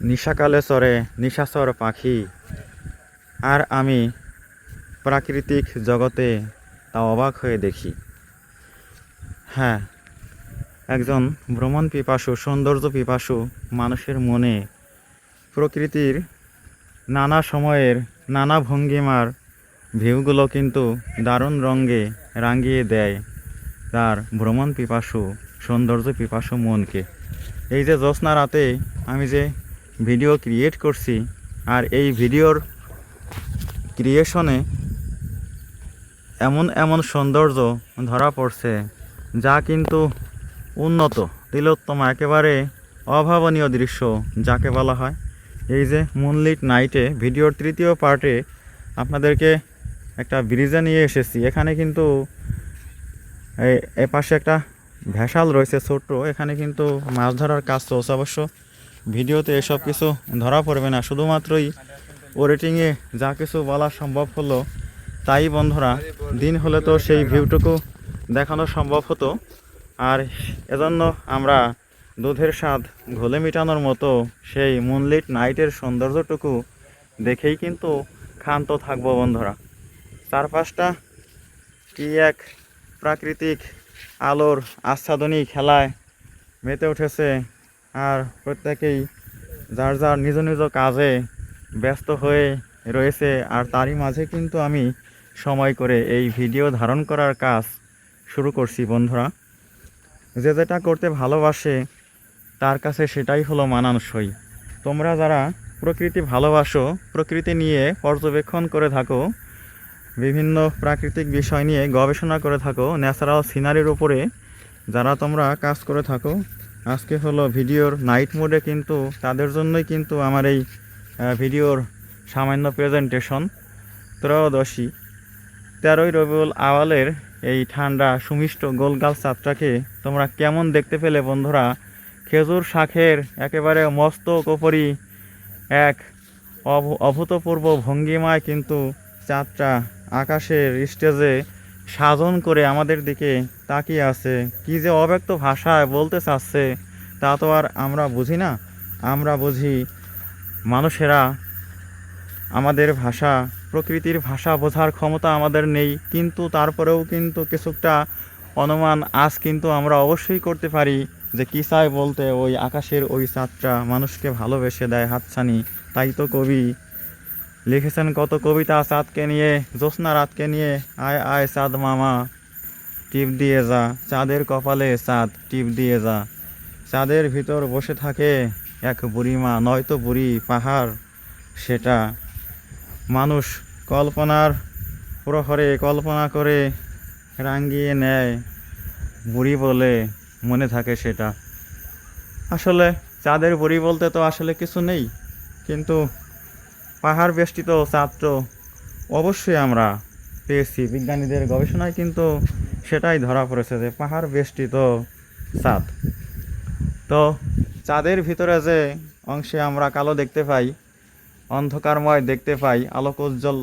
নিশাকালে চরে নিশাচর পাখি। আর আমি প্রাকৃতিক জগতে তা অবাক হয়ে দেখি। হ্যাঁ একজন ভ্রমণ পিপাসু সৌন্দর্য পিপাসু মানুষের মনে প্রকৃতির নানা সময়ের নানা ভঙ্গিমার ভিউগুলো কিন্তু দারুণ রঙে রাঙিয়ে দেয় তার ভ্রমণ পিপাসু সৌন্দর্য পিপাসু মনকে। এই যে জ্যোৎস্না রাতে আমি যে ভিডিও ক্রিয়েট করছি আর এই ভিডিওর ক্রিয়েশনে এমন এমন সৌন্দর্য ধরা পড়ছে যা কিন্তু উন্নত, তিলোত্তম একেবারে অভাবনীয় দৃশ্য যাকে বলা হয়। এই যে মুনলিট নাইটে ভিডিওর তৃতীয় পার্টে আপনাদেরকে একটা ব্রিজে নিয়ে এসেছি। এখানে কিন্তু এ- পাশে একটা ভেসাল রয়েছে ছোট্ট। এখানে কিন্তু মাছ ধরার কাজ চলছে অবশ্য। ভিডিওতে এসব কিছু ধরা পড়বে না। শুধুমাত্রই ও রেটিংয়ে যা কিছু বলা সম্ভব হলো, তাই বন্ধুরা, দিন হলে তো সেই ভিউটুকু দেখানো সম্ভব হতো। আর এজন্য আমরা দুধের স্বাদ ঘোলে মেটানোর মতো সেই মুনলিট নাইটের সৌন্দর্যটুকু দেখেই কিন্তু ক্ষান্ত থাকব বন্ধুরা। চারপাশটা কি এক প্রাকৃতিক আলোর, আচ্ছাদনী খেলায় মেতে উঠেছে আর প্রত্যেকেই যার যার নিজ নিজ কাজে ব্যস্ত হয়ে রয়েছে, আর তারই মাঝে কিন্তু আমি সময় করে এই ভিডিও ধারণ করার কাজ শুরু করছি বন্ধুরা। যে যেটা করতে ভালোবাসে, তার কাছে সেটাই হলো মানানসই। তোমরা যারা প্রকৃতি ভালোবাসো, প্রকৃতি নিয়ে পর্যবেক্ষণ করে থাকো, বিভিন্ন প্রাকৃতিক বিষয় নিয়ে গবেষণা করে থাকো ন্যাচারাল সিনারির উপরে যারা তোমরা কাজ করে থাকো আজকে হলো ভিডিওর নাইট মোডে কিন্তু তাদের জন্যই কিন্তু আমার এই ভিডিওর সামান্য প্রেজেন্টেশন ত্রয়োদশী। তেরোই রবিউল আওয়ালের এই ঠান্ডা, সুমিষ্ট গোলগাল চাঁদটাকে তোমরা কেমন দেখতে পেলে বন্ধুরা? খেজুর শাখের একেবারে মস্ত কোপরি এক অভ- অভূতপূর্ব ভঙ্গিমায় কিন্তু চাঁদটা আকাশের স্টেজে সাজন করে আমাদের দিকে তাকিয়ে আছে। কি যে অব্যক্ত ভাষায় বলতে চাচ্ছে, তা তো আর আমরা বুঝি না। আমরা বুঝি মানুষেরা আমাদের ভাষা, প্রকৃতির ভাষা বোঝার ক্ষমতা আমাদের নেই, কিন্তু তারপরেও কিন্তু কিছুটা অনুমান আজ কিন্তু আমরা অবশ্যই করতে পারি যে কী চায় বলতে ওই আকাশের ওই চাঁদটা মানুষকে ভালোবেসে দেয় হাতছানি। তাই তো কবি লিখেছেন, কত কবিতা চাঁদকে নিয়ে, জ্যোৎস্না রাতকে নিয়ে, আয় আয় চাঁদ মামা, টিপ দিয়ে যা, চাঁদের কপালে চাঁদ টিপ দিয়ে যা। চাঁদের ভিতর বসে থাকে এক বুড়িমা নয়তো বুড়ি পাহাড় সেটা। মানুষ কল্পনার প্রহরে কল্পনা করে রাঙ্গিয়ে নেয়, বুড়ি বলে মনে থাকে সেটা। আসলে চাঁদের বুড়ি বলতে তো আসলে কিছু নেই, কিন্তু পাহাড় বেষ্টিত তো অবশ্যই আমরা পেয়েছি। বিজ্ঞানীদের গবেষণায় কিন্তু সেটাই ধরা পড়েছে যে পাহাড় বেষ্টিত চাঁদ তো চাঁদের ভিতরে যে অংশে আমরা কালো দেখতে পাই, অন্ধকারময় দেখতে পাই, আলোকোজ্জ্বল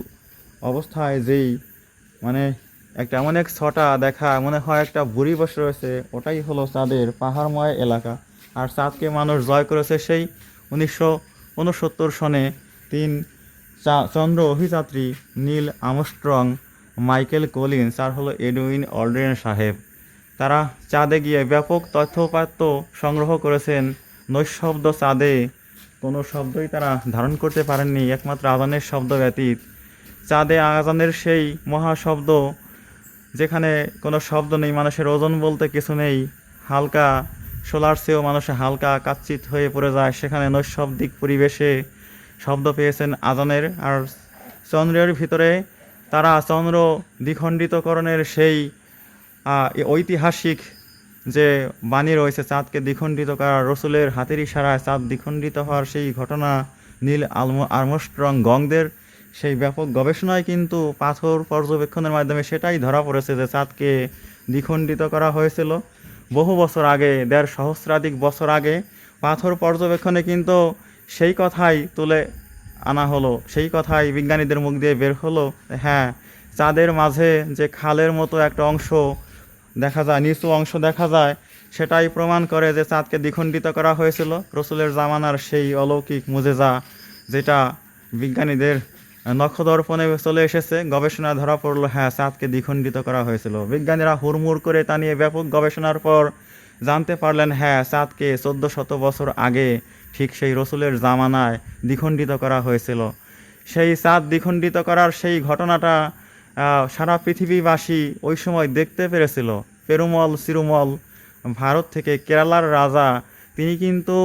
অবস্থায় যেই মানে একটা এমন এক ছটা দেখা মনে হয় একটা বুড়ি বসে রয়েছে, ওটাই হলো চাঁদের পাহাড়ময় এলাকা। আর চাঁদকে মানুষ জয় করেছে সেই উনিশশো উনসত্তর সনে তিন চন্দ্র অভিযাত্রী নীল আমস্ট্রং, মাইকেল কলিন্স আর হলো এডুইন অলড্রেন সাহেব। তারা চাঁদে গিয়ে ব্যাপক তথ্যপাত্য সংগ্রহ করেছেন। নৈশব্দ চাঁদে, কোনো শব্দই তারা ধারণ করতে পারেননি, একমাত্র আজানের শব্দ ব্যতীত। চাঁদে আজানের সেই মহাশব্দ, যেখানে কোনো শব্দ নেই, মানুষের ওজন বলতে কিছু নেই, হালকা, সোলার চেয়েও মানুষে হালকা কাচ্চিত হয়ে পড়ে যায়। সেখানে নৈশব্দিক পরিবেশে শব্দ পেয়েছেন আজানের। আর চন্দ্রের ভিতরে তারা চন্দ্র দ্বিখণ্ডিতকরণের সেই ঐতিহাসিক যে বাণী রয়েছে, চাঁদকে দ্বিখণ্ডিত করা, রসুলের হাতের ইশারায় চাঁদ দ্বিখণ্ডিত হওয়ার সেই ঘটনা, নীল আলম, আর্মস্ট্রং গংদের সেই ব্যাপক গবেষণায় কিন্তু পাথর পর্যবেক্ষণের মাধ্যমে সেটাই ধরা পড়েছে যে চাঁদকে দ্বিখণ্ডিত করা হয়েছিল। বহু বছর আগে, দেড় সহস্রাধিক বছর আগে, পাথর পর্যবেক্ষণে কিন্তু সেই কথাই তুলে আনা হলো, সেই কথাই বিজ্ঞানীদের মুখ দিয়ে বের হলো হ্যাঁ চাঁদের মাঝে যে খালের মতো একটা অংশ দেখা যায়, নিচু অংশ দেখা যায়, সেটাই প্রমাণ করে যে চাঁদকে দ্বিখণ্ডিত করা হয়েছিল। রসুলের জামানার সেই অলৌকিক মুজেজা যেটা বিজ্ঞানীদের নক্ষদর্পণে চলে এসেছে গবেষণা ধরা পড়ল হ্যাঁ চাঁদকে দ্বিখণ্ডিত করা হয়েছিল। বিজ্ঞানীরা হুড়মুড় করে তা নিয়ে ব্যাপক গবেষণার পর জানতে পারলেন হ্যাঁ চাঁদকে চোদ্দ শত বছর আগে ঠিক সেই রসুলের জামানায় দ্বিখণ্ডিত করা হয়েছিল। সেই চাঁদ দ্বিখণ্ডিত করার সেই ঘটনাটা সারা পৃথিবীবাসী ওই সময় দেখতে পেরেছিল। পেরুমল, সিরুমল, ভারত থেকে কেরালার রাজা, তিনি কিন্তু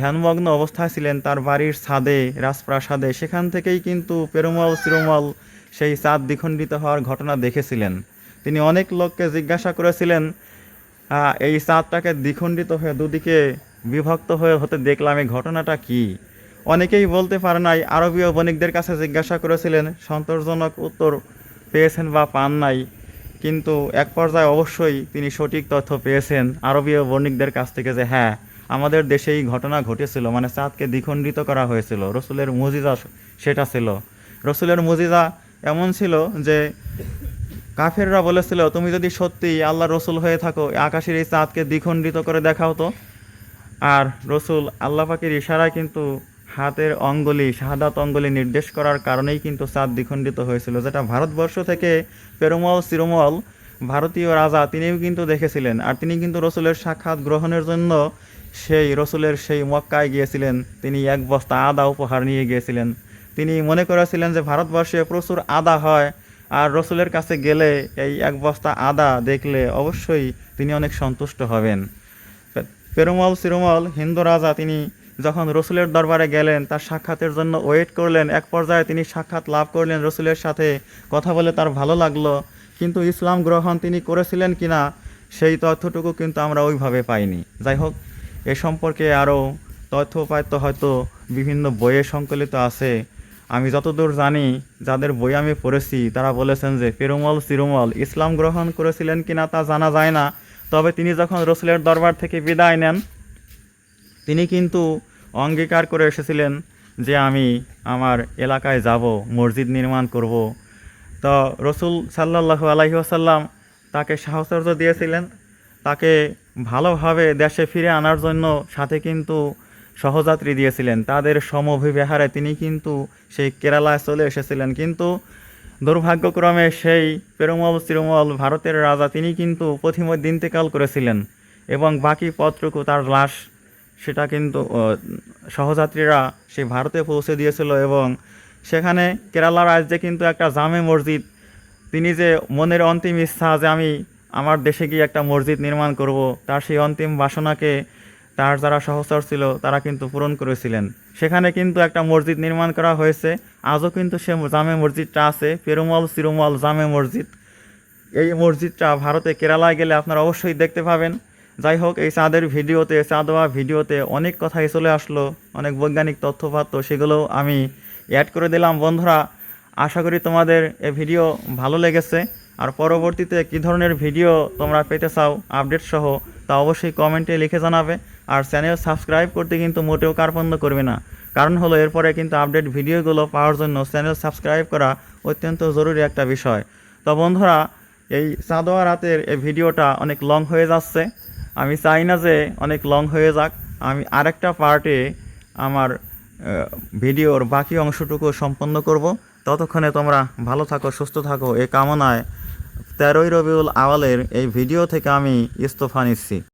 ধ্যানমগ্ন অবস্থায় ছিলেন তার বাড়ির ছাদে, রাজপ্রাসাদে। সেখান থেকেই কিন্তু পেরুমল, সিরুমল সেই চাঁদ দ্বিখণ্ডিত হওয়ার ঘটনা দেখেছিলেন। তিনি অনেক লোককে জিজ্ঞাসা করেছিলেন এই চাঁদটাকে দ্বিখণ্ডিত হয়ে দুদিকে বিভক্ত হয়ে হতে দেখলাম এই ঘটনাটা কি। অনেকেই বলতে পারে নাই, আরবীয় বণিকদের কাছে জিজ্ঞাসা করেছিলেন, সন্তোষজনক উত্তর পেয়েছেন বা পান নাই। কিন্তু এক পর্যায়ে অবশ্যই তিনি সঠিক তথ্য পেয়েছেন আরবীয় বণিকদের কাছ থেকে যে হ্যাঁ আমাদের দেশে এই ঘটনা ঘটেছিল মানে চাঁদকে দ্বিখণ্ডিত করা হয়েছিল। রসুলের মুজিজা সেটা ছিল। রসুলের মুজিজা এমন ছিল যে, কাফেররা বলেছিল, তুমি যদি সত্যি আল্লাহ রসুল হয়ে থাকো, আকাশের এই চাঁদকে দ্বিখণ্ডিত করে দেখাও তো। আর রসুল আল্লাহ পাকের ইশারায় কিন্তু হাতের অঙ্গুলি, শাহাদাত অঙ্গুলি নির্দেশ করার কারণেই কিন্তু চাঁদ দ্বিখণ্ডিত হয়েছিল, যেটা ভারতবর্ষ থেকে পেরুমল, সিরুমল, ভারতীয় রাজা তিনিও কিন্তু দেখেছিলেন। আর তিনি কিন্তু রসুলের সাক্ষাৎ গ্রহণের জন্য সেই রসুলের সেই মক্কায় গিয়েছিলেন। তিনি এক বস্তা আদা উপহার নিয়ে গিয়েছিলেন। তিনি মনে করেছিলেন যে ভারতবর্ষে প্রচুর আদা হয়, আর রসুলের কাছে গেলে এই এক বস্তা আদা দেখলে অবশ্যই তিনি অনেক সন্তুষ্ট হবেন। পেরুমল সিরুমল, হিন্দু রাজা, তিনি যখন রসুলের দরবারে গেলেন, তার সাক্ষাতের জন্য ওয়েট করলেন। এক পর্যায়ে তিনি সাক্ষাৎ লাভ করলেন রসুলের সাথে। কথা বলে তার ভালো লাগল। কিন্তু ইসলাম গ্রহণ তিনি করেছিলেন কিনা, সেই তথ্যটুকু কিন্তু আমরা ওইভাবে পাইনি। যাই হোক, এ সম্পর্কে আরও তথ্য পাইতো হয়তো বিভিন্ন বইয়ে সংকলিত আছে। আমি যতদূর জানি, যাদের বই আমি পড়েছি, তারা বলেছেন যে পেরুমল সিরুমল ইসলাম গ্রহণ করেছিলেন কিনা তা জানা যায় না। তবে তিনি যখন রসুলের দরবার থেকে বিদায় নেন, তিনি কিন্তু অঙ্গীকার করে এসেছিলেন যে আমি আমার এলাকায় যাব, মসজিদ নির্মাণ করব। তো রসুল সাল্লাল্লাহু আলাইহি আসাল্লাম তাকে সাহচর্য দিয়েছিলেন। তাকে ভালোভাবে দেশে ফিরে আনার জন্য সাথে কিন্তু সহযাত্রী দিয়েছিলেন। তাদের সমভিব্যাহারে তিনি কিন্তু সেই কেরালায় চলে এসেছিলেন। কিন্তু দুর্ভাগ্যক্রমে সেই পেরুমল তিরুমল ভারতের রাজা তিনি কিন্তু পথিমধ্যে ইন্তেকাল করেছিলেন এবং বাকি পত্রকু তার লাশ সেটা কিন্তু সহযাত্রীরা সে ভারতে পৌঁছে দিয়েছিল এবং সেখানে কেরালা রাজ্যে কিন্তু একটা জামে মসজিদ, তিনি যে মনের অন্তিম ইচ্ছা যে আমি আমার দেশে গিয়ে একটা মসজিদ নির্মাণ করব, তার সেই অন্তিম বাসনাকে তার যারা সহচর ছিল, তারা কিন্তু পূরণ করেছিলেন। সেখানে কিন্তু একটা মসজিদ নির্মাণ করা হয়েছে। আজও কিন্তু সে জামে মসজিদটা আছে, পেরুমল, সিরুমল, জামে মসজিদ। এই মসজিদটা ভারতে কেরালায় গেলে আপনারা অবশ্যই দেখতে পাবেন। যাই হোক, এই চাঁদের ভিডিওতে, চাঁদোয়া ভিডিওতে অনেক কথাই চলে আসলো, অনেক বৈজ্ঞানিক তথ্যপাত্র সেগুলো আমি অ্যাড করে দিলাম। বন্ধুরা, আশা করি তোমাদের এ ভিডিও ভালো লেগেছে। আর পরবর্তীতে কী ধরনের ভিডিও তোমরা পেতে চাও, আপডেট সহ, তা অবশ্যই কমেন্টে লিখে জানাবে। আর চ্যানেল সাবস্ক্রাইব করতে কিন্তু মোটেও কার্পণ্য করবে না। কারণ হলো, এরপরে কিন্তু আপডেট ভিডিওগুলো পাওয়ার জন্য চ্যানেল সাবস্ক্রাইব করা অত্যন্ত জরুরি একটা বিষয়। তো বন্ধুরা, এই চাঁদোয়া রাতের এই ভিডিওটা অনেক লং হয়ে যাচ্ছে। আমি চাই না যে অনেক লং হয়ে যাক। আমি আরেকটা পার্টে আমার ভিডিওর বাকি অংশটুকু সম্পন্ন করব। ততক্ষণে তোমরা ভালো থাকো, সুস্থ থাকো। এ কামনায় তেরোই রবিউল আওয়ালের এই ভিডিও থেকে আমি ইস্তফা নিচ্ছি।